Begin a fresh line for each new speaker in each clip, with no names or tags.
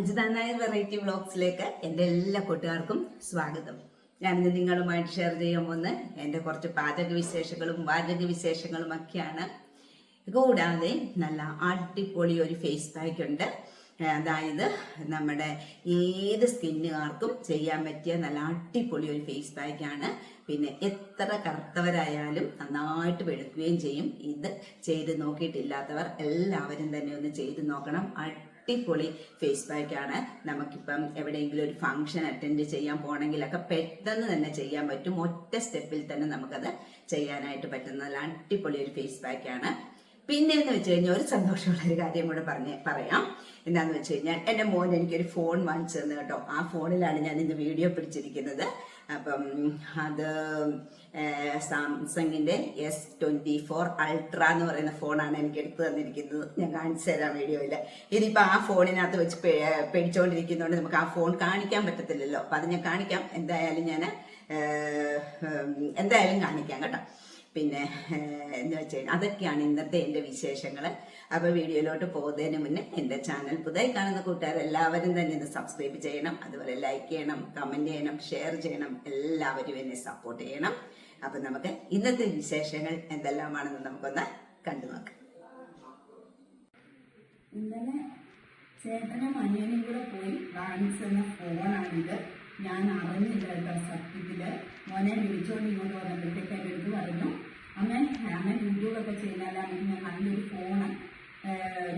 Ajitha Nair variety വ്ളോഗ്സിലേക്ക് എന്റെ എല്ലാ കൂട്ടുകാർക്കും സ്വാഗതം. ഞാനിന്ന് നിങ്ങളുമായിട്ട് ഷെയർ ചെയ്യാൻ പോകുന്ന എന്റെ കുറച്ച് പാചക വിശേഷങ്ങളും വാചക വിശേഷങ്ങളും ഒക്കെയാണ്. കൂടാതെ നല്ല അടിപൊളി ഒരു ഫേസ് പാക്ക് ഉണ്ട്. അതായത് നമ്മുടെ ഏത് സ്കിന്നുകാർക്കും ചെയ്യാൻ പറ്റിയ നല്ല അടിപൊളി ഒരു ഫേസ് പാക്കാണ് പിന്നെ എത്ര കറുത്തവരായാലും നന്നായിട്ട് വെളുക്കുകയും ചെയ്യും. ഇത് ചെയ്ത് നോക്കിയിട്ടില്ലാത്തവർ എല്ലാവരും തന്നെ ഒന്ന് ചെയ്ത് നോക്കണം. അടിപൊളി ഫേസ് പാക്കാണ് നമുക്കിപ്പം എവിടെയെങ്കിലും ഒരു ഫംഗ്ഷൻ അറ്റൻഡ് ചെയ്യാൻ പോകണമെങ്കിലൊക്കെ പെട്ടെന്ന് തന്നെ ചെയ്യാൻ പറ്റും. ഒറ്റ സ്റ്റെപ്പിൽ തന്നെ നമുക്കത് ചെയ്യാനായിട്ട് പറ്റുന്ന നല്ല അടിപൊളി ഒരു ഫേസ് ആണ്. പിന്നെ എന്ന് വെച്ച് കഴിഞ്ഞാൽ ഒരു സന്തോഷമുള്ള ഒരു കാര്യം കൂടെ പറഞ്ഞ് പറയാം. എന്താന്ന് വെച്ച് കഴിഞ്ഞാൽ എന്റെ മോൻ എനിക്കൊരു ഫോൺ വാങ്ങിച്ചു തന്നു കേട്ടോ. ആ ഫോണിലാണ് ഞാൻ ഇന്ന് വീഡിയോ പിടിച്ചിരിക്കുന്നത്. അപ്പം അത് സാംസങ്ങിന്റെ എസ് ട്വന്റി ഫോർ അൾട്ര എന്ന് പറയുന്ന ഫോണാണ് എനിക്ക് എടുത്തു തന്നിരിക്കുന്നത്. ഞാൻ കാണിച്ചു തരാം വീഡിയോയിൽ ഇനിയിപ്പോൾ ആ ഫോണിനകത്ത് വെച്ച് പേടിച്ചുകൊണ്ടിരിക്കുന്നതുകൊണ്ട് നമുക്ക് ആ ഫോൺ കാണിക്കാൻ പറ്റത്തില്ലല്ലോ. അപ്പം അത് ഞാൻ കാണിക്കാം. എന്തായാലും ഞാൻ എന്തായാലും കാണിക്കാം കേട്ടോ. പിന്നെ എന്ന് വെച്ച് കഴിഞ്ഞാൽ അതൊക്കെയാണ് ഇന്നത്തെ എന്റെ വിശേഷങ്ങൾ അപ്പോൾ വീഡിയോയിലോട്ട് പോകുന്നതിന് മുന്നേ എന്റെ ചാനൽ പുതിയ കാണുന്ന കൂട്ടുകാർ എല്ലാവരും തന്നെ ഇത് സബ്സ്ക്രൈബ് ചെയ്യണം അതുപോലെ ലൈക്ക് ചെയ്യണം കമന്റ് ചെയ്യണം ഷെയർ ചെയ്യണം എല്ലാവരും എന്നെ സപ്പോർട്ട് ചെയ്യണം. അപ്പം നമുക്ക് ഇന്നത്തെ വിശേഷങ്ങൾ എന്തെല്ലാമാണെന്ന് നമുക്കൊന്ന് കണ്ടു നോക്കാം.
ഇന്നലെ ചേട്ടനും അനിയനും കൂടെ പോയി വാങ്ങിച്ചെന്ന ഫോണാണിത്. ഞാൻ അറിഞ്ഞില്ല സത്യത്തിൽ. മോനെ വിളിച്ചോണ്ട് ഇങ്ങോട്ട് വന്നപ്പോഴത്തേക്ക് എന്റെ അടുത്ത് പറഞ്ഞു അമ്മ അമ്മ യൂട്യൂബൊക്കെ ചെയ്യുന്നതല്ല അമ്മ ഞാൻ നല്ലൊരു ഫോണ്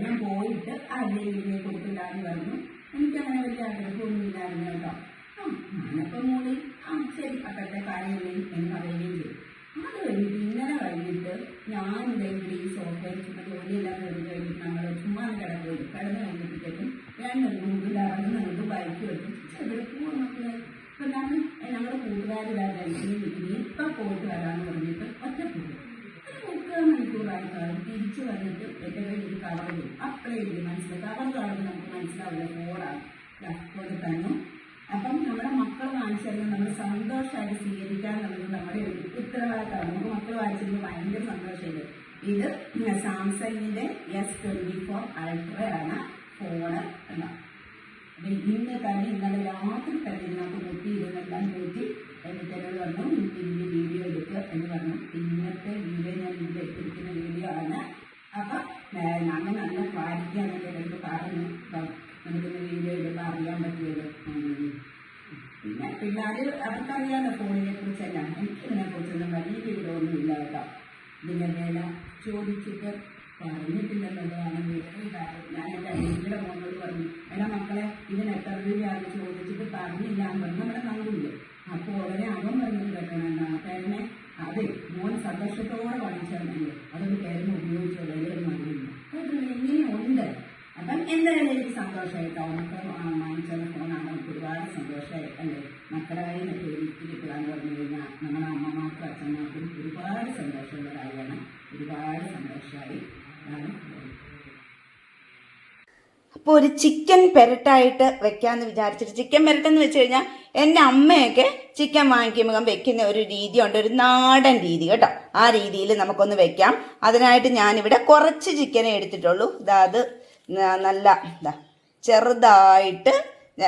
ഞാൻ പോയിട്ട് ആരുടെ വീട്ടിൽ കൊടുത്തില്ലാന്ന് പറഞ്ഞു. എനിക്കങ്ങനെ വലിയ ആഗ്രഹമൊന്നുമില്ലായിരുന്നു കേട്ടോ. ആ ഞാനപ്പം മൂളി ആ ശരി അപ്പോഴത്തെ കാര്യമില്ലേ എന്ന് പറയുകയും ചെയ്തു. അത് കഴിഞ്ഞിട്ട് ഇന്നലെ കഴിഞ്ഞിട്ട് ഞാൻ ഇതെങ്കിലും ഈ സോഫ്റ്റ്വെയർ ചുമ്മാ ജോലിയെല്ലാം കഴിഞ്ഞ് കഴിഞ്ഞിട്ട് നമ്മൾ ചുമ്മാ കിടക്കുകയും കിടന്നു കഴിഞ്ഞപ്പോഴത്തേക്കും രണ്ട് റൂമിൽ ഇറങ്ങുന്നത് ബൈക്ക് വെക്കും. ചെറിയ മക്കളെ ഇപ്പൊ ഞാൻ ഞങ്ങളുടെ കൂട്ടുകാരിലാണ് ഇനി ഇപ്പം പോയിട്ട് വരാമെന്ന് പറഞ്ഞിട്ട് ഒറ്റ പോകും മുക്കാൽ മണിക്കൂറായി കാണും. തിരിച്ചു വന്നിട്ട് എന്റെ കയ്യിൽ ഒരു കവർ വരും അപ്പളേ ഇല്ല മനസ്സിലായി കവർ കാണുമ്പോൾ നമുക്ക് മനസ്സിലാവില്ല. ഫോണാണ് കൊണ്ട് തന്നു. അപ്പം നമ്മുടെ മക്കൾ വാങ്ങിച്ചതെന്ന് നമ്മൾ സന്തോഷമായിട്ട് സ്വീകരിക്കാൻ എന്നുള്ളത് നമ്മുടെ ഒരു ഉത്തരവാദിത്തമാണ് നമുക്ക് മക്കൾ വാങ്ങിച്ചത് ഭയങ്കര സന്തോഷമുണ്ട് ഇത് സാംസങ്ങിന്റെ എസ് ട്വന്റി ഫോർ അൾട്ര ആണ്. ഫോണ് എന്നാ അപ്പൊ ഇന്ന് തന്നെ ഇന്നലെ രാത്രി തന്നെ ഇതിനകത്ത് കുത്തി ഇരുന്നെല്ലാം കൂട്ടി എന്നോട് പറഞ്ഞു ഇതിന്റെ വീഡിയോ എടുക്കുക എന്ന് പറഞ്ഞു. ഇന്നത്തെ വീഡിയോ ഞാൻ ഇതിൽ എടുത്തിരിക്കുന്ന വീഡിയോ ആണ്. അപ്പൊ അങ്ങനെ നല്ല ക്വാളിറ്റി എന്നൊക്കെ എനിക്ക് പറഞ്ഞു അപ്പം നമുക്കിന്ന് വീഡിയോ എടുക്കാൻ അറിയാൻ ഉം. പിന്നെ പിള്ളേർ അവർക്കറിയാമല്ലോ ഫോണിനെ കുറിച്ചെല്ലാം എനിക്കിതിനെ കുറിച്ചൊന്നും വലിയ വിവരമൊന്നും ഇല്ല കേട്ടോ. ഇതിന്റെ വില ചോദിച്ചിട്ട് പറഞ്ഞിട്ടില്ലെന്നുള്ളതാണ് വേറെ കാര്യം ഞാൻ എന്റെ അനിയത്തിയുടെ മോനോട് പറഞ്ഞു എടാ മക്കളെ ഇതിന് എത്ര രൂപയാണ് ചോദിച്ചിട്ട് പറഞ്ഞില്ല എന്ന് പറഞ്ഞു നമ്മുടെ നന്ദില്ലേ അപ്പോൾ ഉടനെ അവൻ പറഞ്ഞത് കേൾക്കണം എന്നാണ് പേരനെ അതെ മോൻ സന്തോഷത്തോടെ അതൊരു ഉപയോഗിച്ചോ വിലയൊന്നും അറിയില്ല കേട്ടോ അപ്പം എന്തായാലും എനിക്ക് സന്തോഷമായി നമുക്ക് വാങ്ങിച്ചത് ഫോണാണ് എനിക്ക് ഒരുപാട് സന്തോഷമായി അല്ലേ മക്കളുടെ കയ്യിലൊക്കെ കിട്ടുക എന്ന് പറഞ്ഞു കഴിഞ്ഞാൽ നമ്മുടെ അമ്മമാർക്കും അച്ഛന്മാർക്കും ഒരുപാട് സന്തോഷമുള്ള കാര്യമാണ്. ഒരുപാട് സന്തോഷമായി.
അപ്പോൾ ഒരു ചിക്കൻ പെരട്ടായിട്ട് വെക്കാമെന്ന് വിചാരിച്ചിട്ട് ചിക്കൻ പെരട്ടെന്ന് വെച്ച് കഴിഞ്ഞാൽ എന്റെ അമ്മയൊക്കെ ചിക്കൻ വാങ്ങിക്കുമ്പോൾ വെക്കുന്ന ഒരു രീതിയുണ്ട് ഒരു നാടൻ രീതി കേട്ടോ. ആ രീതിയിൽ നമുക്കൊന്ന് വെക്കാം. അതിനായിട്ട് ഞാനിവിടെ കുറച്ച് ചിക്കനെ എടുത്തിട്ടുള്ളൂ. ഇതാ അത് നല്ല ഇതാ ചെറുതായിട്ട്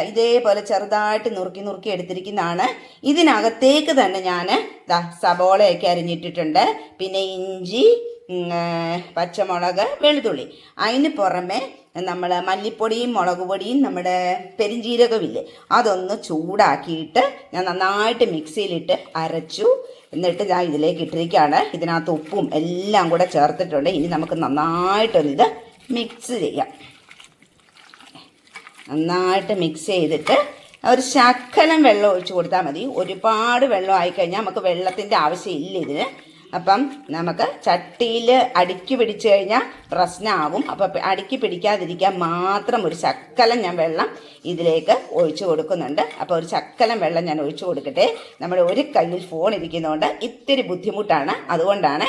ഇതേപോലെ ചെറുതായിട്ട് നുറുക്കി നുറുക്കി എടുത്തിരിക്കുന്നതാണ്. ഇതിനകത്തേക്ക് തന്നെ ഞാൻ ദാ സബോളയൊക്കെ അരിഞ്ഞിട്ടിട്ടുണ്ട്. പിന്നെ ഇഞ്ചി പച്ചമുളക് വെളുത്തുള്ളി. അതിന് പുറമെ നമ്മൾ മല്ലിപ്പൊടിയും മുളക് പൊടിയും നമ്മുടെ പെരിഞ്ജീരകമില്ലേ അതൊന്ന് ചൂടാക്കിയിട്ട് ഞാൻ നന്നായിട്ട് മിക്സിയിലിട്ട് അരച്ചു. എന്നിട്ട് ഞാൻ ഇതിലേക്ക് ഇട്ടിരിക്കുകയാണ്. ഇതിനകത്ത് ഉപ്പും എല്ലാം കൂടെ ചേർത്തിട്ടുണ്ട്. ഇനി നമുക്ക് നന്നായിട്ടൊന്നിത് മിക്സ് ചെയ്യാം. നന്നായിട്ട് മിക്സ് ചെയ്തിട്ട് ഒരു ശക്കലം വെള്ളം ഒഴിച്ച് കൊടുത്താൽ മതി. ഒരുപാട് വെള്ളം ആയിക്കഴിഞ്ഞാൽ നമുക്ക് വെള്ളത്തിന്റെ ആവശ്യമില്ല ഇതിന്. അപ്പം നമുക്ക് ചട്ടിയിൽ അടുക്കി പിടിച്ചു കഴിഞ്ഞാൽ പ്രശ്നമാവും അപ്പം അടുക്കി പിടിക്കാതിരിക്കാൻ മാത്രം ഒരു ശക്കലം ഞാൻ വെള്ളം ഇതിലേക്ക് ഒഴിച്ചു കൊടുക്കുന്നുണ്ട്. അപ്പോൾ ഒരു ശക്കലം വെള്ളം ഞാൻ ഒഴിച്ചു കൊടുക്കട്ടെ. നമ്മുടെ ഒരു കയ്യിൽ ഫോൺ ഇരിക്കുന്നതുകൊണ്ട് ഇത്തിരി ബുദ്ധിമുട്ടാണ്. അതുകൊണ്ടാണ്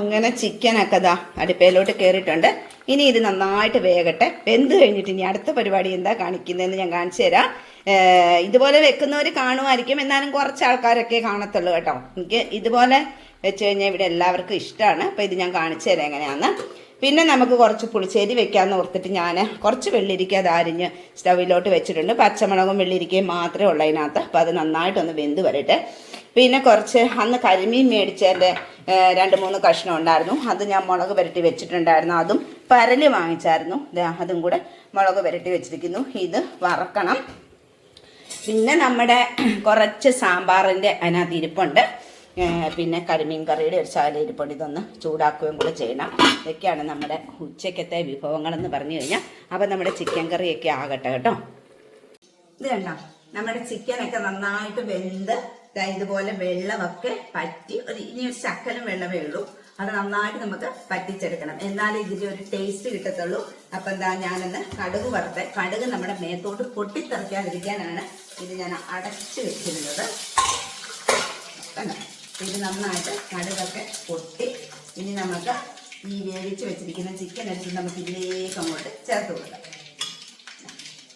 അങ്ങനെ ചിക്കനൊക്കെ ദാ അടുപ്പയിലോട്ട് കയറിയിട്ടുണ്ട് ഇനി ഇത് നന്നായിട്ട് വേകട്ടെ. വെന്ത് കഴിഞ്ഞിട്ട് ഇനി അടുത്ത പരിപാടി എന്താ കാണിക്കുന്നതെന്ന് ഞാൻ കാണിച്ചു തരാം. ഇതുപോലെ വെക്കുന്നവർ കാണുമായിരിക്കും. എന്നാലും കുറച്ച് ആൾക്കാരൊക്കെ കാണത്തുള്ളൂ കേട്ടോ. എനിക്ക് ഇതുപോലെ വെച്ച് കഴിഞ്ഞാൽ ഇവിടെ എല്ലാവർക്കും ഇഷ്ടമാണ്. അപ്പോൾ ഇത് ഞാൻ കാണിച്ചു തരാം എങ്ങനെയാണെന്ന് പിന്നെ നമുക്ക് കുറച്ച് പുളിശ്ശേരി വെക്കാമെന്ന് ഓർത്തിട്ട് ഞാൻ കുറച്ച് വെള്ളിരിക്ക അത് അരിഞ്ഞ് സ്റ്റൗവിലോട്ട് വെച്ചിട്ടുണ്ട്. പച്ചമുളകും വെള്ളിരിക്കയും മാത്രമേ ഉള്ളൂ അതിനകത്ത്. അപ്പോൾ അത് നന്നായിട്ടൊന്ന് വെന്ത് വരട്ടെ. പിന്നെ കുറച്ച് അന്ന് കരിമീൻ മേടിച്ചതിന്റെ രണ്ട് മൂന്ന് കഷ്ണം ഉണ്ടായിരുന്നു. അത് ഞാൻ മുളക് പുരട്ടി വെച്ചിട്ടുണ്ടായിരുന്നു. അതും പരൽ വാങ്ങിച്ചായിരുന്നു. അതും കൂടെ മുളക് പുരട്ടി വെച്ചിരിക്കുന്നു. ഇത് വറക്കണം. പിന്നെ നമ്മുടെ കുറച്ച് സാമ്പാറിന്റെ അതിനകത്ത് ഇരിപ്പുണ്ട്. പിന്നെ കരിമീൻ കറിയുടെ ഒരു ശാലയിരിപ്പൊടി ഇതൊന്ന് ചൂടാക്കുകയും കൂടെ ചെയ്യണം. ഇതൊക്കെയാണ് നമ്മുടെ ഉച്ചക്കത്തെ വിഭവങ്ങളെന്ന് പറഞ്ഞു കഴിഞ്ഞാൽ. അപ്പം നമ്മുടെ ചിക്കൻ കറിയൊക്കെ ആകട്ടെ കേട്ടോ. ഇത് കണ്ടോ? നമ്മുടെ ചിക്കനൊക്കെ നന്നായിട്ട് വെന്ത് ഇതുപോലെ വെള്ളമൊക്കെ പറ്റി ഒരു ഇനി ഒരു ശക്കലും വെള്ളമേ ഉള്ളൂ. അത് നന്നായിട്ട് നമുക്ക് പറ്റിച്ചെടുക്കണം. എന്നാലേ ഇതിന്റെ ഒരു ടേസ്റ്റ് കിട്ടത്തുള്ളൂ. അപ്പം എന്താ ഞാനൊന്ന് കടുക് വറുത്ത് കടുക് നമ്മുടെ മേത്തോട്ട് പൊട്ടിത്തെറിക്കാതിരിക്കാനാണ് ഇത് ഞാൻ അടച്ചു വെച്ചിരുന്നത് ഇത് നന്നായിട്ട് കടുകൊക്കെ പൊട്ടി. ഇനി നമുക്ക് ഈ വേവിച്ച് വെച്ചിരിക്കുന്ന ചിക്കൻ എടുത്ത് നമുക്ക് ഇതിലേക്ക് അങ്ങോട്ട് ചേർത്ത് കൊടുക്കാം.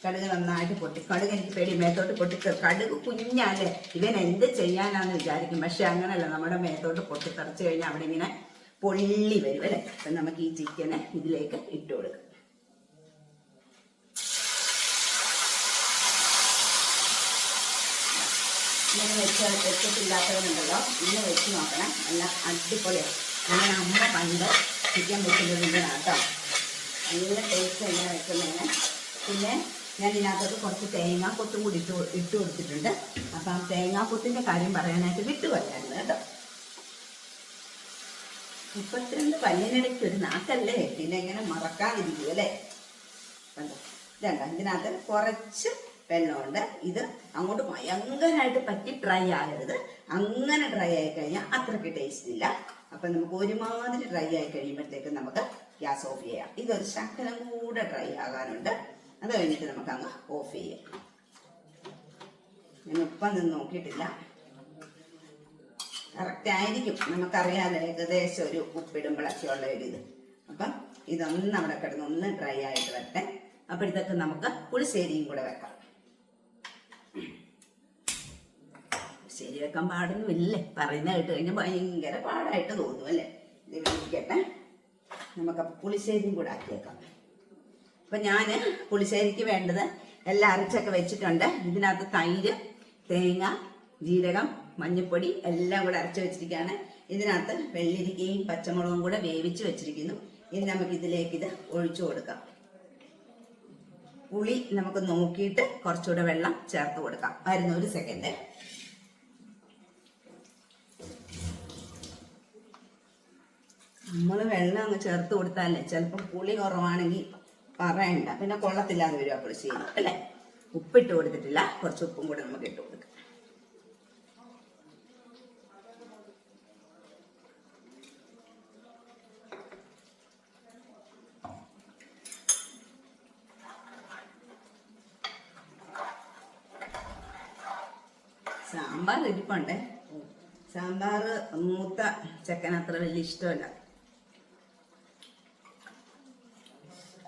കടുക് നന്നായിട്ട് പൊട്ടി. കടുക് എനിക്ക് പേടി മേത്തോട്ട് പൊട്ടിത്തെ കടുക് കുഞ്ഞാലേ ഇവൻ എന്ത് ചെയ്യാനാന്ന് വിചാരിക്കും. പക്ഷെ അങ്ങനെയല്ല നമ്മുടെ മേത്തോട്ട് പൊട്ടിത്തെറിച്ച് കഴിഞ്ഞാൽ അവിടെ ഇങ്ങനെ പൊള്ളി വരും അല്ലേ? അപ്പം നമുക്ക് ഈ ചിക്കനെ ഇതിലേക്ക് ഇട്ട് കൊടുക്കാം. ഇങ്ങനെ വെച്ച് വെച്ചിട്ടില്ലാത്തവരുണ്ടല്ലോ. ഇന്ന് വെച്ച് നോക്കണം. നല്ല അടിപൊളിയാണ്. അങ്ങനെ അമ്മ പണ്ട് ചിക്കൻ വെക്കുന്നത് ഇങ്ങനെ കേട്ടോ നല്ല ടേസ്റ്റ് ഇങ്ങനെ വെക്കുന്നതിന് പിന്നെ ഞാൻ ഇതിനകത്തോട്ട് കുറച്ച് തേങ്ങാക്കൊത്തും കൂടി ഇട്ട് ഇട്ട് കൊടുത്തിട്ടുണ്ട്. അപ്പം ആ തേങ്ങാക്കൊത്തിന്റെ കാര്യം പറയാനായിട്ട് വിട്ടു വിട്ടുപോയായിരുന്നു കേട്ടോ. മുപ്പത്തിരണ്ട് പല്ലിനിടയ്ക്ക് ഒരു നാക്കല്ലേ? പിന്നെ എങ്ങനെ മറക്കാതിരിക്കും അല്ലേ? കണ്ടോ? ഇതണ്ട ഇതിനകത്ത് കുറച്ച് വെള്ളമുണ്ട്. ഇത് അങ്ങോട്ട് ഭയങ്കരമായിട്ട് പറ്റി ഡ്രൈ ആകരുത്. അങ്ങനെ ഡ്രൈ ആയി കഴിഞ്ഞാൽ അത്രയ്ക്ക് ടേസ്റ്റ് ഇല്ല. അപ്പം നമുക്ക് ഒരുമാതിരി ഡ്രൈ ആയി കഴിയുമ്പോഴത്തേക്ക് നമുക്ക് ഗ്യാസ് ഓഫ് ചെയ്യാം. ഇതൊരു ശക്തനം കൂടെ ഡ്രൈ ആകാനുണ്ട്. അത് കഴിഞ്ഞിട്ട് നമുക്ക് അങ്ങ് ഓഫ് ചെയ്യാം. ഞാൻ ഉപ്പം നിന്ന് നോക്കിയിട്ടില്ല. കറക്റ്റ് ആയിരിക്കും. നമുക്കറിയാലോ ഏകദേശം ഒരു ഉപ്പിടുമ്പോഴൊക്കെ ഉള്ള ഒരു ഇത്. അപ്പം ഇതൊന്നും അവിടെ കിടന്ന് ഒന്ന് ഡ്രൈ ആയിട്ട് വരട്ടെ. അപ്പോഴത്തേക്ക് നമുക്ക് പുളിശ്ശേരിയും കൂടെ വെക്കാം. ശരി വെക്കാൻ പാടൊന്നുമില്ലേ? പറയുന്ന കേട്ട് കഴിഞ്ഞാൽ ഭയങ്കര പാടായിട്ട് തോന്നും അല്ലേ? ഇത് നമുക്ക് പുളിശ്ശേരിയും കൂടെ ആക്കിയേക്കാം. അപ്പം ഞാൻ പുളിശ്ശേരിക്ക് വേണ്ടത് എല്ലാം അരച്ചൊക്കെ വെച്ചിട്ടുണ്ട്. ഇതിനകത്ത് തൈര് തേങ്ങ ജീരകം മഞ്ഞൾപ്പൊടി എല്ലാം കൂടെ അരച്ച് വെച്ചിരിക്കുകയാണ്. ഇതിനകത്ത് വെള്ളിരിക്കയും പച്ചമുളകും കൂടെ വേവിച്ച് വെച്ചിരിക്കുന്നു. ഇനി നമുക്ക് ഇതിലേക്ക് ഇത് ഒഴിച്ചു കൊടുക്കാം. പുളി നമുക്ക് നോക്കിയിട്ട് കുറച്ചുകൂടെ വെള്ളം ചേർത്ത് കൊടുക്കാം. വരുന്ന ഒരു സെക്കൻഡ് നമ്മൾ വെള്ളം അങ്ങ് ചേർത്ത് കൊടുത്താലേ ചിലപ്പോൾ പുളി കുറവാണെങ്കിൽ പറയണ്ട. പിന്നെ കൊള്ളത്തില്ലാതെ വരും അപ്പോൾ ചെയ്യുന്നു അല്ലേ? ഉപ്പിട്ട് കൊടുത്തിട്ടില്ല. കുറച്ച് ഉപ്പും കൂടെ നമുക്ക് ഇട്ട് കൊടുക്കാം. സാമ്പാർ ഇരിപ്പുണ്ടേ? സാമ്പാർ മൂത്ത ചെക്കൻ അത്ര വലിയ ഇഷ്ടമല്ല.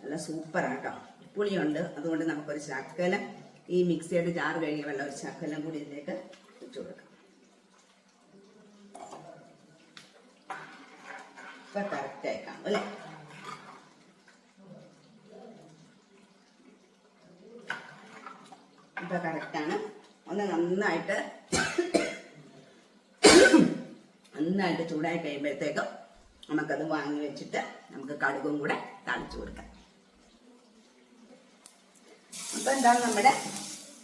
നല്ല സൂപ്പറാട്ടോ. പുളിയുണ്ട്. അതുകൊണ്ട് നമുക്കൊരു ശക്കലം ഈ മിക്സിയുടെ ജാർ കഴുകിയ വെള്ളം ഒരു ശക്കലം കൂടി ഇതിലേക്ക് ഇട്ട് കൊടുക്കാം. ഇപ്പൊ അല്ലേ? ഇപ്പൊ കറക്റ്റാണ് ഒന്ന് നന്നായിട്ട് നന്നായിട്ട് ചൂടായി കഴിയുമ്പോഴത്തേക്കും നമുക്കത് വാങ്ങി വെച്ചിട്ട് നമുക്ക് കടുകും കൂടെ തളിച്ചു കൊടുക്കാം. അപ്പൊ എന്താ നമ്മുടെ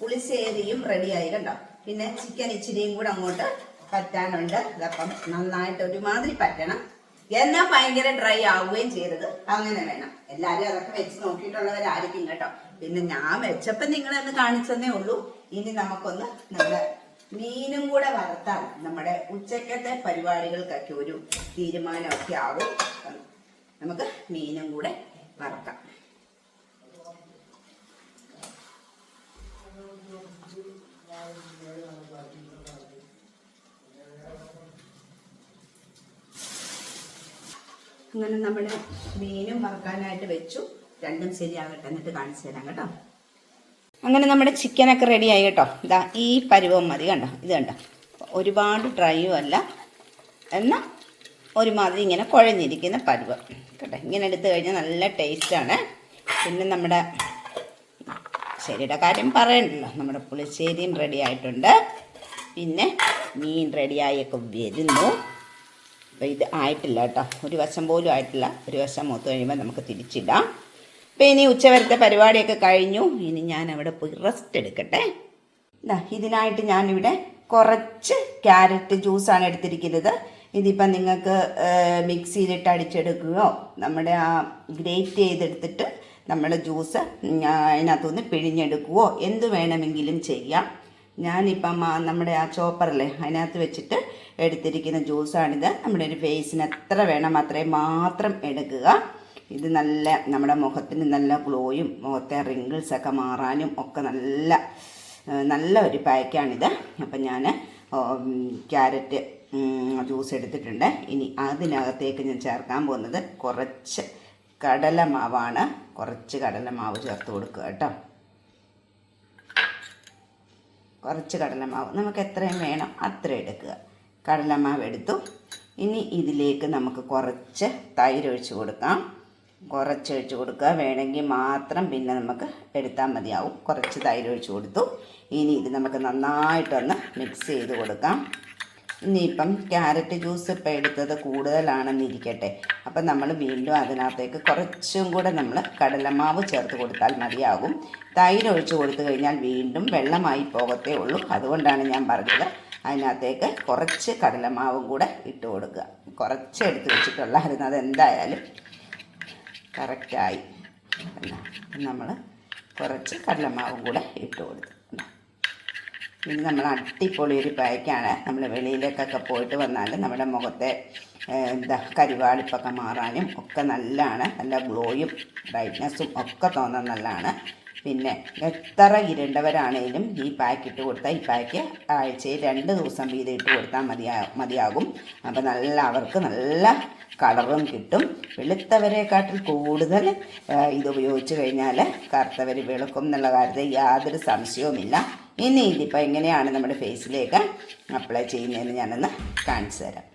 പുളിശ്ശേരിയും റെഡിയായി കണ്ടോ പിന്നെ ചിക്കൻ ഇച്ചിരിയും കൂടെ അങ്ങോട്ട് പറ്റാനുണ്ട്. അതപ്പം നന്നായിട്ട് ഒരുമാതിരി പറ്റണം. എന്നാൽ ഭയങ്കര ഡ്രൈ ആവുകയും ചെയ്യരുത്. അങ്ങനെ വേണം. എല്ലാവരും അതൊക്കെ വെച്ച് നോക്കിയിട്ടുള്ളവരായിരിക്കും കേട്ടോ. പിന്നെ ഞാൻ വെച്ചപ്പോ നിങ്ങളെന്ന് കാണിച്ചതേ ഉള്ളൂ. ഇനി നമുക്കൊന്ന് നമ്മുടെ മീനും കൂടെ വറുത്താൽ നമ്മുടെ ഉച്ചക്കത്തെ പരിപാടികൾക്കൊക്കെ ഒരു തീരുമാനമൊക്കെ ആവും. നമുക്ക് മീനും കൂടെ വറക്കാം. അങ്ങനെ നമ്മുടെ മീനും വറുക്കാനായിട്ട് വെച്ചു. രണ്ടും ശരിയാകട്ടെ. എന്നിട്ട് കാണിച്ചു തരാം കേട്ടോ. അങ്ങനെ നമ്മുടെ ചിക്കനൊക്കെ റെഡി ആയി കേട്ടോ. ഇതാ ഈ പരുവം മതി കണ്ടോ? ഇത് കണ്ടോ? ഒരുപാട് ഡ്രൈയും അല്ല. എന്നാൽ ഒരുമാതിരി ഇങ്ങനെ കുഴഞ്ഞിരിക്കുന്ന പരുവം. കേട്ടോ. ഇങ്ങനെ എടുത്തു കഴിഞ്ഞാൽ നല്ല ടേസ്റ്റാണ് പിന്നെ നമ്മുടെ ശരിയുടെ കാര്യം പറയണ്ടല്ലോ. നമ്മുടെ പുളിശ്ശേരിയും റെഡി ആയിട്ടുണ്ട്. പിന്നെ മീൻ റെഡിയായൊക്കെ വരുന്നു. അപ്പോൾ ഇത് ആയിട്ടില്ല കേട്ടോ. ഒരു വശം പോലും ആയിട്ടില്ല. ഒരു വശം മൂത്ത് കഴിയുമ്പോൾ നമുക്ക് തിരിച്ചിടാം. അപ്പോൾ ഇനി ഉച്ചവരത്തെ പരിപാടിയൊക്കെ കഴിഞ്ഞു. ഇനി ഞാൻ അവിടെ പോയി റെസ്റ്റ് എടുക്കട്ടെ. ഇതാ ഇതിനായിട്ട് ഞാനിവിടെ കുറച്ച് ക്യാരറ്റ് ജ്യൂസാണ് എടുത്തിരിക്കുന്നത്. ഇതിപ്പം നിങ്ങൾക്ക് മിക്സിയിലിട്ട് അടിച്ചെടുക്കുകയോ നമ്മുടെ ആ ഗ്രേറ്റ് ചെയ്തെടുത്തിട്ട് നമ്മൾ ജ്യൂസ് അതിനകത്തുനിന്ന് പിഴിഞ്ഞെടുക്കുകയോ എന്ത് വേണമെങ്കിലും ചെയ്യാം. ഞാനിപ്പം നമ്മുടെ ആ ചോപ്പറല്ലേ അതിനകത്ത് വെച്ചിട്ട് എടുത്തിരിക്കുന്ന ജ്യൂസാണിത്. നമ്മുടെ ഒരു ഫേസിന് എത്ര വേണം അത്രയും മാത്രം എടുക്കുക. ഇത് നല്ല നമ്മുടെ മുഖത്തിന് നല്ല ഗ്ലോയും മുഖത്തെ റിങ്കിൾസൊക്കെ മാറാനും ഒക്കെ നല്ല നല്ല ഒരു പാക്കാണിത് അപ്പം ഞാൻ ക്യാരറ്റ് ജ്യൂസ് എടുത്തിട്ടുണ്ട്. ഇനി അതിനകത്തേക്ക് ഞാൻ ചേർക്കാൻ പോകുന്നത് കുറച്ച് കടലമാവാണ്. കുറച്ച് കടലമാവ് ചേർത്ത് കൊടുക്കുക കേട്ടോ. കുറച്ച് കടലമാവ് നമുക്ക് എത്രയും വേണം അത്ര എടുക്കുക. കടലമാവ് എടുത്തു. ഇനി ഇതിലേക്ക് നമുക്ക് കുറച്ച് തൈര് ഒഴിച്ച് കൊടുക്കാം. കുറച്ച് ഒഴിച്ച് കൊടുക്കുക. വേണമെങ്കിൽ മാത്രം പിന്നെ നമുക്ക് എടുത്താൽ മതിയാവും. കുറച്ച് തൈര് ഒഴിച്ച് കൊടുത്തു. ഇനി ഇത് നമുക്ക് നന്നായിട്ടൊന്ന് മിക്സ് ചെയ്ത് കൊടുക്കാം. ഇനിയിപ്പം ക്യാരറ്റ് ജ്യൂസ് ഇപ്പം എടുത്തത് കൂടുതലാണെന്നിരിക്കട്ടെ അപ്പം നമ്മൾ വീണ്ടും അതിനകത്തേക്ക് കുറച്ചും കൂടെ നമ്മൾ കടലമാവ് ചേർത്ത് കൊടുത്താൽ മതിയാകും. തൈര് ഒഴിച്ച് കൊടുത്തു കഴിഞ്ഞാൽ വീണ്ടും വെള്ളമായി പോകത്തേ ഉള്ളൂ. അതുകൊണ്ടാണ് ഞാൻ പറഞ്ഞത് അതിനകത്തേക്ക് കുറച്ച് കടലമാവും കൂടെ ഇട്ട് കൊടുക്കുക. കുറച്ച് എടുത്ത് വെച്ചിട്ടുള്ളായിരുന്നു. അതെന്തായാലും കറക്റ്റായി നമ്മൾ കുറച്ച് കടലമാവും കൂടെ ഇട്ട് കൊടുത്തു. ഇത് നമ്മൾ അടിപൊളി ഒരു പാക്കാണ് നമ്മൾ വെളിയിലേക്കൊക്കെ പോയിട്ട് വന്നാൽ നമ്മുടെ മുഖത്തെ എന്താ കരിവാളിപ്പൊക്കെ മാറാനും ഒക്കെ നല്ലതാണ്. നല്ല ഗ്ലോയും ബ്രൈറ്റ്നസ്സും ഒക്കെ തോന്നാൻ നല്ലതാണ്. പിന്നെ എത്ര ഇരുണ്ടവരാണേലും ഈ പാക്ക് ഇട്ട് കൊടുത്താൽ ഈ പാക്ക് ആഴ്ചയിൽ രണ്ട് ദിവസം വീതം ഇട്ട് കൊടുത്താൽ മതിയാ മതിയാകും. അപ്പോൾ നല്ല അവർക്ക് നല്ല കളറും കിട്ടും. വെളുത്തവരെക്കാട്ടിൽ കൂടുതൽ ഇത് ഉപയോഗിച്ച് കഴിഞ്ഞാൽ കറുത്തവർ വെളുക്കും എന്നുള്ള കാര്യത്തിൽ യാതൊരു സംശയവുമില്ല. ഇനി ഇതിപ്പോൾ എങ്ങനെയാണ് നമ്മുടെ ഫേസിലേക്ക് അപ്ലൈ ചെയ്യുന്നതെന്ന് ഞാനൊന്ന് കാണിച്ചു തരാം.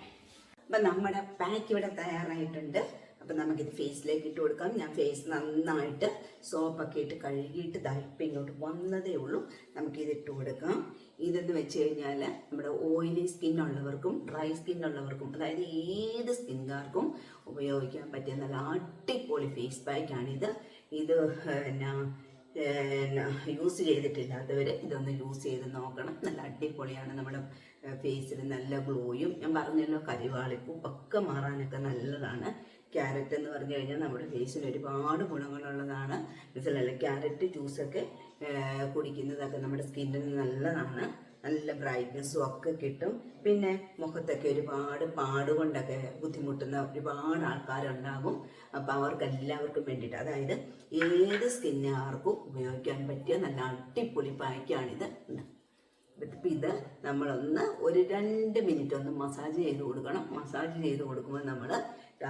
അപ്പം നമ്മുടെ പാക്ക് ഇവിടെ തയ്യാറായിട്ടുണ്ട്. അപ്പം നമുക്കിത് ഫേസിലേക്ക് ഇട്ട് കൊടുക്കാം. ഞാൻ ഫേസ് നന്നായിട്ട് സോപ്പൊക്കെ ഇട്ട് കഴുകിയിട്ട് ദായിപ്പം ഇങ്ങോട്ട് വന്നതേ ഉള്ളൂ. നമുക്കിത് ഇട്ട് കൊടുക്കാം. ഇതെന്ന് വെച്ച് കഴിഞ്ഞാൽ നമ്മുടെ ഓയിലി ഉള്ളവർക്കും ഡ്രൈ സ്കിൻ ഉള്ളവർക്കും അതായത് ഏത് സ്കിൻകാർക്കും ഉപയോഗിക്കാൻ പറ്റിയ നല്ല അടിപൊളി ഫേസ് പാക്കാണിത് ഇത് എന്നാ യൂസ് ചെയ്തിട്ടില്ലാത്തവർ ഇതൊന്ന് യൂസ് ചെയ്ത് നോക്കണം. നല്ല അടിപൊളിയാണ് നമ്മുടെ ഫേസിൽ നല്ല ഗ്ലോയും ഞാൻ പറഞ്ഞല്ലോ കരിവാളിപ്പും ഒക്കെ മാറാനൊക്കെ നല്ലതാണ്. ക്യാരറ്റ് എന്ന് പറഞ്ഞു കഴിഞ്ഞാൽ നമ്മുടെ ഫേസിന് ഒരുപാട് ഗുണങ്ങളുള്ളതാണ്. മനസ്സിലല്ലേ ക്യാരറ്റ് ജ്യൂസൊക്കെ കുടിക്കുന്നതൊക്കെ നമ്മുടെ സ്കിന്നിന് നല്ലതാണ്. നല്ല ബ്രൈറ്റ്നസ്സും ഒക്കെ കിട്ടും. പിന്നെ മുഖത്തൊക്കെ ഒരുപാട് പാടുകൊണ്ടൊക്കെ ബുദ്ധിമുട്ടുന്ന ഒരുപാട് ആൾക്കാരുണ്ടാകും. അപ്പോൾ അവർക്ക് എല്ലാവർക്കും വേണ്ടിയിട്ട് അതായത് ഏത് സ്കിന്നുകാർക്കും ഉപയോഗിക്കാൻ പറ്റിയ നല്ല അടിപൊളി പായ്ക്കാണിത്. ഇപ്പം ഇത് നമ്മളൊന്ന് ഒരു രണ്ട് മിനിറ്റ് ഒന്ന് മസാജ് ചെയ്ത് കൊടുക്കണം. മസാജ് ചെയ്ത് കൊടുക്കുമ്പോൾ നമ്മൾ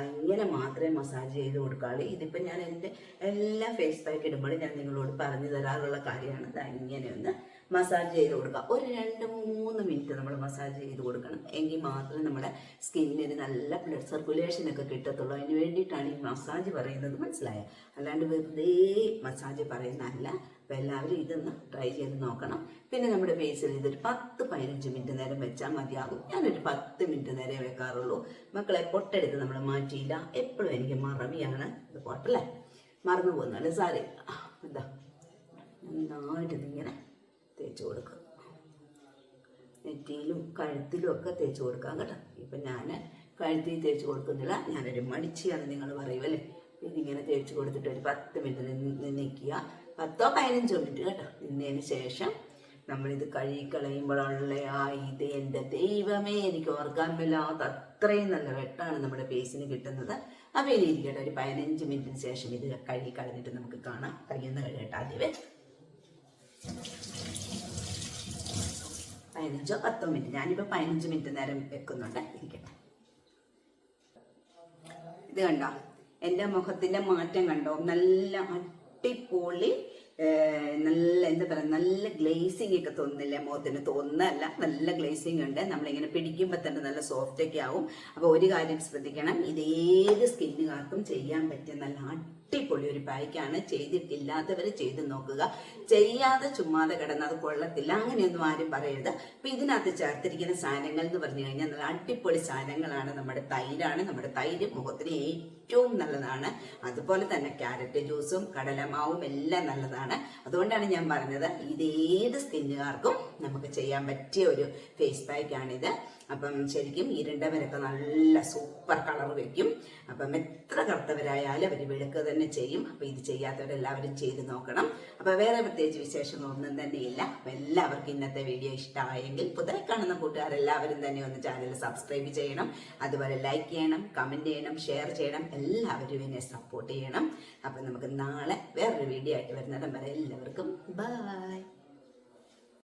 ഇങ്ങനെ മാത്രമേ മസാജ് ചെയ്ത് കൊടുക്കാറുള്ളൂ ഇതിപ്പോൾ ഞാൻ എന്റെ എല്ലാ ഫേസ് പാക്ക് ഇടുമ്പോഴും ഞാൻ നിങ്ങളോട് പറഞ്ഞു തരാറുള്ള കാര്യമാണ്. ഇത് ഇങ്ങനെ ഒന്ന് മസാജ് ചെയ്ത് കൊടുക്കുക. ഒരു രണ്ട് മൂന്ന് മിനിറ്റ് നമ്മൾ മസാജ് ചെയ്ത് കൊടുക്കണം. എങ്കിൽ മാത്രമേ നമ്മുടെ സ്കിന്നിന് നല്ല ബ്ലഡ് സർക്കുലേഷൻ ഒക്കെ കിട്ടത്തുള്ളൂ. അതിന് വേണ്ടിയിട്ടാണ് ഈ മസാജ് പറയുന്നത് മനസ്സിലായത് അല്ലാണ്ട് വെറുതെ മസാജ് പറയുന്നതല്ല. അപ്പോൾ എല്ലാവരും ഇതൊന്ന് ട്രൈ ചെയ്ത് നോക്കണം. പിന്നെ നമ്മുടെ ഫേസിൽ ഇതൊരു പത്ത് പതിനഞ്ച് മിനിറ്റ് നേരം വെച്ചാൽ മതിയാകും. ഞാനൊരു പത്ത് മിനിറ്റ് നേരം വെക്കാറുള്ളൂ. മക്കളെ പൊട്ടെടുത്ത് നമ്മൾ മാറ്റിയില്ല. എപ്പോഴും എനിക്ക് മറവിയാണ്. ഇത് പൊട്ടല്ലേ മറന്നു പോകുന്നല്ലേ സാറേ? എന്താ നന്നായിട്ട് ഇതിങ്ങനെ തേച്ച് കൊടുക്കുക നെറ്റിയിലും കഴുത്തിലും ഒക്കെ തേച്ച് കൊടുക്കാം കേട്ടോ. ഇപ്പം ഞാൻ കഴുത്തിൽ തേച്ച് കൊടുക്കുന്നില്ല. ഞാനൊരു മടിച്ചിയാണ് നിങ്ങൾ പറയുമല്ലേ ഇതിങ്ങനെ തേച്ച് കൊടുത്തിട്ട് ഒരു പത്ത് മിനിറ്റ് നിൽക്കുക. പത്തോ പതിനഞ്ചോ മിനിറ്റ് കേട്ടോ. നിന്നതിന് ശേഷം നമ്മളിത് കഴുകിക്കളയുമ്പോഴുള്ള ആ ഇത് എന്റെ ദൈവമേ എനിക്ക് ഓർക്കാൻ മേലാത്ത അത്രയും നല്ല വെട്ടാണ് നമ്മുടെ ഫേസിന് കിട്ടുന്നത്. അപ്പോൾ ഇനി ഇരിക്കട്ടെ. ഒരു പതിനഞ്ച് മിനിറ്റിന് ശേഷം ഇത് കഴുകി കളഞ്ഞിട്ട് നമുക്ക് കാണാം. കഴിയുന്ന കഴിയട്ടെ ആദ്യമേ. പതിനഞ്ചോ പത്തോ മിനിറ്റ്. ഞാനിപ്പോൾ പതിനഞ്ച് മിനിറ്റ് നേരം വെക്കുന്നുണ്ട്. ഇരിക്കട്ടെ. ഇത് കണ്ടോ? എന്റെ മുഖത്തിന്റെ മാറ്റം കണ്ടോ? നല്ല അടിപൊളി നല്ല എന്താ പറയുക നല്ല ഗ്ലേസിംഗ് ഒക്കെ തോന്നുന്നില്ല മുഖത്തിന്? തോന്നുന്നതല്ല നല്ല ഗ്ലേസിംഗ് ഉണ്ട്. നമ്മളിങ്ങനെ പിടിക്കുമ്പോൾ തന്നെ നല്ല സോഫ്റ്റ് ഒക്കെ ആവും. അപ്പോൾ ഒരു കാര്യം ശ്രദ്ധിക്കണം. ഇത് ഏത് സ്കിന്നുകാർക്കും ചെയ്യാൻ പറ്റിയ നല്ല അടിപൊളി ഒരു പായ്ക്കാണ് ചെയ്തിട്ടില്ലാത്തവർ ചെയ്ത് നോക്കുക. ചെയ്യാതെ ചുമ്മാതെ കിടന്ന് അത് കൊള്ളത്തില്ല. അങ്ങനെയൊന്നും ആരും പറയരുത്. അപ്പൊ ഇതിനകത്ത് ചേർത്തിരിക്കുന്ന സാധനങ്ങൾ എന്ന് പറഞ്ഞു കഴിഞ്ഞാൽ നല്ല അടിപൊളി സാധനങ്ങളാണ് നമ്മുടെ തൈരാണ്. നമ്മുടെ തൈര് മുഖത്തിന് ഏറ്റവും നല്ലതാണ്. അതുപോലെ തന്നെ ക്യാരറ്റ് ജ്യൂസും കടലമാവും എല്ലാം നല്ലതാണ്. അതുകൊണ്ടാണ് ഞാൻ പറഞ്ഞത് ഇത് ഏത് സ്കിന്നുകാർക്കും നമുക്ക് ചെയ്യാൻ പറ്റിയ ഒരു ഫേസ് പാക്കാണിത്. അപ്പം ശരിക്കും ഇരുണ്ടവരൊക്കെ നല്ല സൂപ്പർ കളർ വയ്ക്കും അപ്പം എത്ര കറുത്തവരായാലും അവർ വെളുക്കുക തന്നെ ചെയ്യും. അപ്പം ഇത് ചെയ്യാത്തവരെല്ലാവരും ചെയ്ത് നോക്കണം. അപ്പം വേറെ പ്രത്യേകിച്ച് വിശേഷങ്ങളൊന്നും തന്നെയില്ല. അപ്പം എല്ലാവർക്കും ഇന്നത്തെ വീഡിയോ ഇഷ്ടമായെങ്കിൽ പുതിയ കാണുന്ന കൂട്ടുകാരെല്ലാവരും തന്നെ ഒന്ന് ചാനൽ സബ്സ്ക്രൈബ് ചെയ്യണം. അതുപോലെ ലൈക്ക് ചെയ്യണം കമന്റ് ചെയ്യണം ഷെയർ ചെയ്യണം. എല്ലാവരും എന്നെ സപ്പോർട്ട് ചെയ്യണം. അപ്പം നമുക്ക് നാളെ വേറൊരു വീഡിയോ ആയിട്ട് വരുന്നിടം വരെ എല്ലാവർക്കും ബൈ